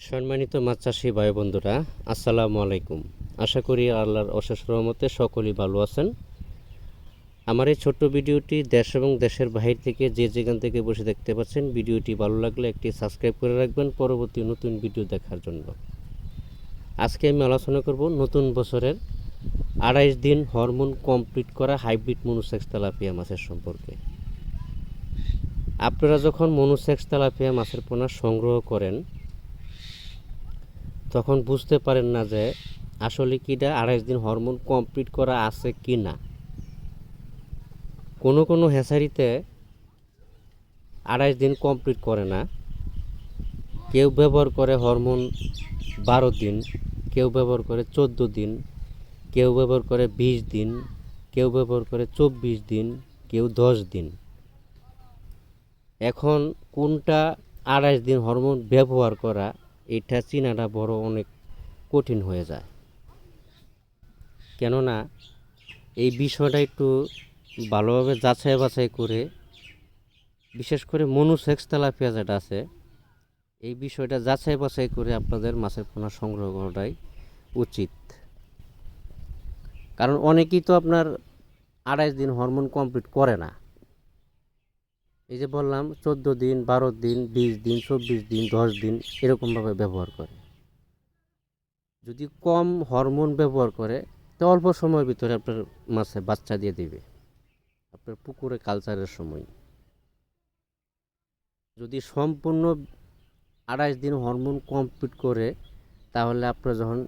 সম্মানিত মাছ চাষি ভাই বন্ধুরা, আসসালামু আলাইকুম। আশা করি আল্লাহর অশেষ রহমতে সকলেই ভালো আছেন। আমার এই ছোট্ট ভিডিওটি দেশ এবং দেশের বাহির থেকে যে যেখান থেকে বসে দেখতে পাচ্ছেন, ভিডিওটি ভালো লাগলে একটি সাবস্ক্রাইব করে রাখবেন পরবর্তী নতুন ভিডিও দেখার জন্য। আজকে আমি আলোচনা করব নতুন বছরের আড়াইশ দিন হরমোন কমপ্লিট করা হাইব্রিড মনুসেক্স তেলাপিয়া মাছের সম্পর্কে। আপনারা যখন মনুসেক্স তেলাপিয়া মাছের পোনা সংগ্রহ করেন তখন বুঝতে পারেন না যে আসলে কিটা আড়াইশ দিন হরমোন কমপ্লিট করা আছে কি না কোনো কোনো হ্যাচারিতে আড়াইশ দিন কমপ্লিট করে না। কেউ ব্যবহার করে হরমোন বারো দিন, কেউ ব্যবহার করে চোদ্দ দিন, কেউ ব্যবহার করে বিশ দিন, কেউ ব্যবহার করে চব্বিশ দিন, কেউ দশ দিন। এখন কোনটা আড়াইশ দিন হরমোন ব্যবহার করা এটা চিনাটা বড় অনেক কঠিন হয়ে যায়। কেননা এই বিষয়টা একটু ভালোভাবে যাচাই বাছাই করে, বিশেষ করে মনুসেক্স তেলাপিয়া যেটা আছে, এই বিষয়টা যাচাই বাছাই করে আপনাদের মাছের পোনা সংগ্রহ করাটাই উচিত। কারণ অনেকেই তো আপনার আড়াইশ দিন হরমোন কমপ্লিট করে না। এই যে বললাম, চোদ্দ দিন, বারো দিন, বিশ দিন, চব্বিশ দিন, দশ দিন এরকমভাবে ব্যবহার করে। যদি কম হরমোন ব্যবহার করে, তো অল্প সময়ের ভিতরে আপনার মাছে বাচ্চা দিয়ে দিবে। আপনার পুকুরে কালচারের সময়। যদি সম্পূর্ণ আড়াইশ দিন হরমোন কমপ্লিট করে, তাহলে আপনার যখন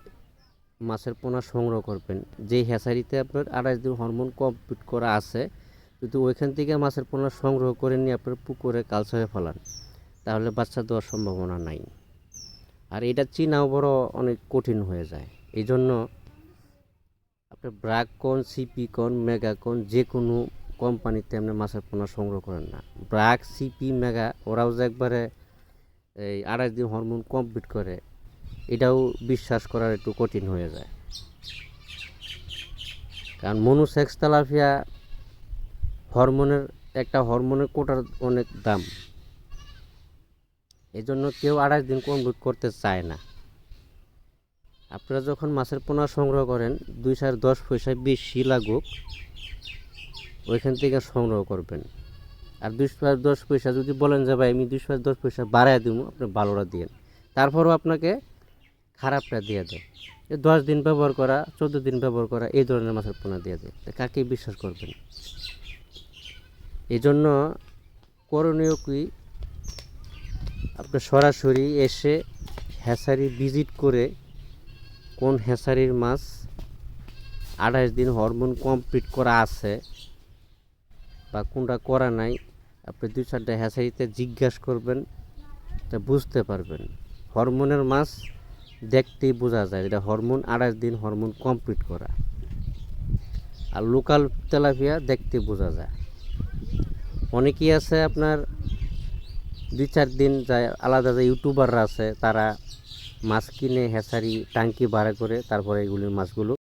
মাছের পোনা সংগ্রহ করবেন যেই হ্যাচারিতে আপনার আড়াইশ দিন হরমোন কমপ্লিট করা আছে যদি ওইখান থেকে মাছের পোনা সংগ্রহ করে নিয়ে আপনার পুকুরে কালচারে ফেলান, তাহলে বাচ্চা দেওয়ার সম্ভাবনা নাই। আর এটা চিনাও বড় অনেক কঠিন হয়ে যায়। এই জন্য আপনার ব্রাক কোন সিপি কোন মেগা কোন যে কোনো কোম্পানিতে আপনি মাছের পোনা সংগ্রহ করেন না। ব্রাক সিপি, মেগা, ওরাও যে একবারে এই আড়াইশ দিন হরমোন কমপ্লিট করে, এটাও বিশ্বাস করার একটু কঠিন হয়ে যায়। কারণ মনুসেক্স তেলাপিয়া হরমোনের, একটা হরমোনের কোটার অনেক দাম। এই জন্য কেউ আড়াইশ দিন কমপ্লিট করতে চায় না। আপনারা যখন মাছের পোনা সংগ্রহ করেন, দুই সার দশ পয়সায় বেশি লাগুক, ওইখান থেকে সংগ্রহ করবেন। আর দুই সার দশ পয়সা যদি বলেন যে, ভাই, আমি দুই সার দশ পয়সা বাড়ায় দিব, আপনি ভালোটা দিয়েন। তারপরেও আপনাকে খারাপটা দিয়ে দেয়। দশ দিন ব্যবহার করা, চোদ্দ দিন ব্যবহার করা, এই ধরনের মাছের পোনা দিয়ে দেয়। কাকে বিশ্বাস করবেন? এই জন্য করণীয় কি? আপনি সরাসরি এসে হ্যাসারি ভিজিট করে কোন হ্যাসারির মাছ আঠাশ দিন হরমোন কমপ্লিট করা আছে বা কোনটা করা নাই, আপনি দুই চারটা হ্যাসারিতে জিজ্ঞাসা করবেন, তা বুঝতে পারবেন। হরমোনের মাছ দেখতেই বোঝা যায় এটা হরমোন আঠাশ দিন হরমোন কমপ্লিট করা। আর লোকাল তেলাপিয়া দেখতে বোঝা যায়। অনেকেই আছে আপনার দুই চার দিন যায়, আলাদা যে ইউটিউবাররা আছে, তারা মাছ কিনে হেসারি টাঙ্কি ভাড়া করে তারপরে এগুলির মাছগুলো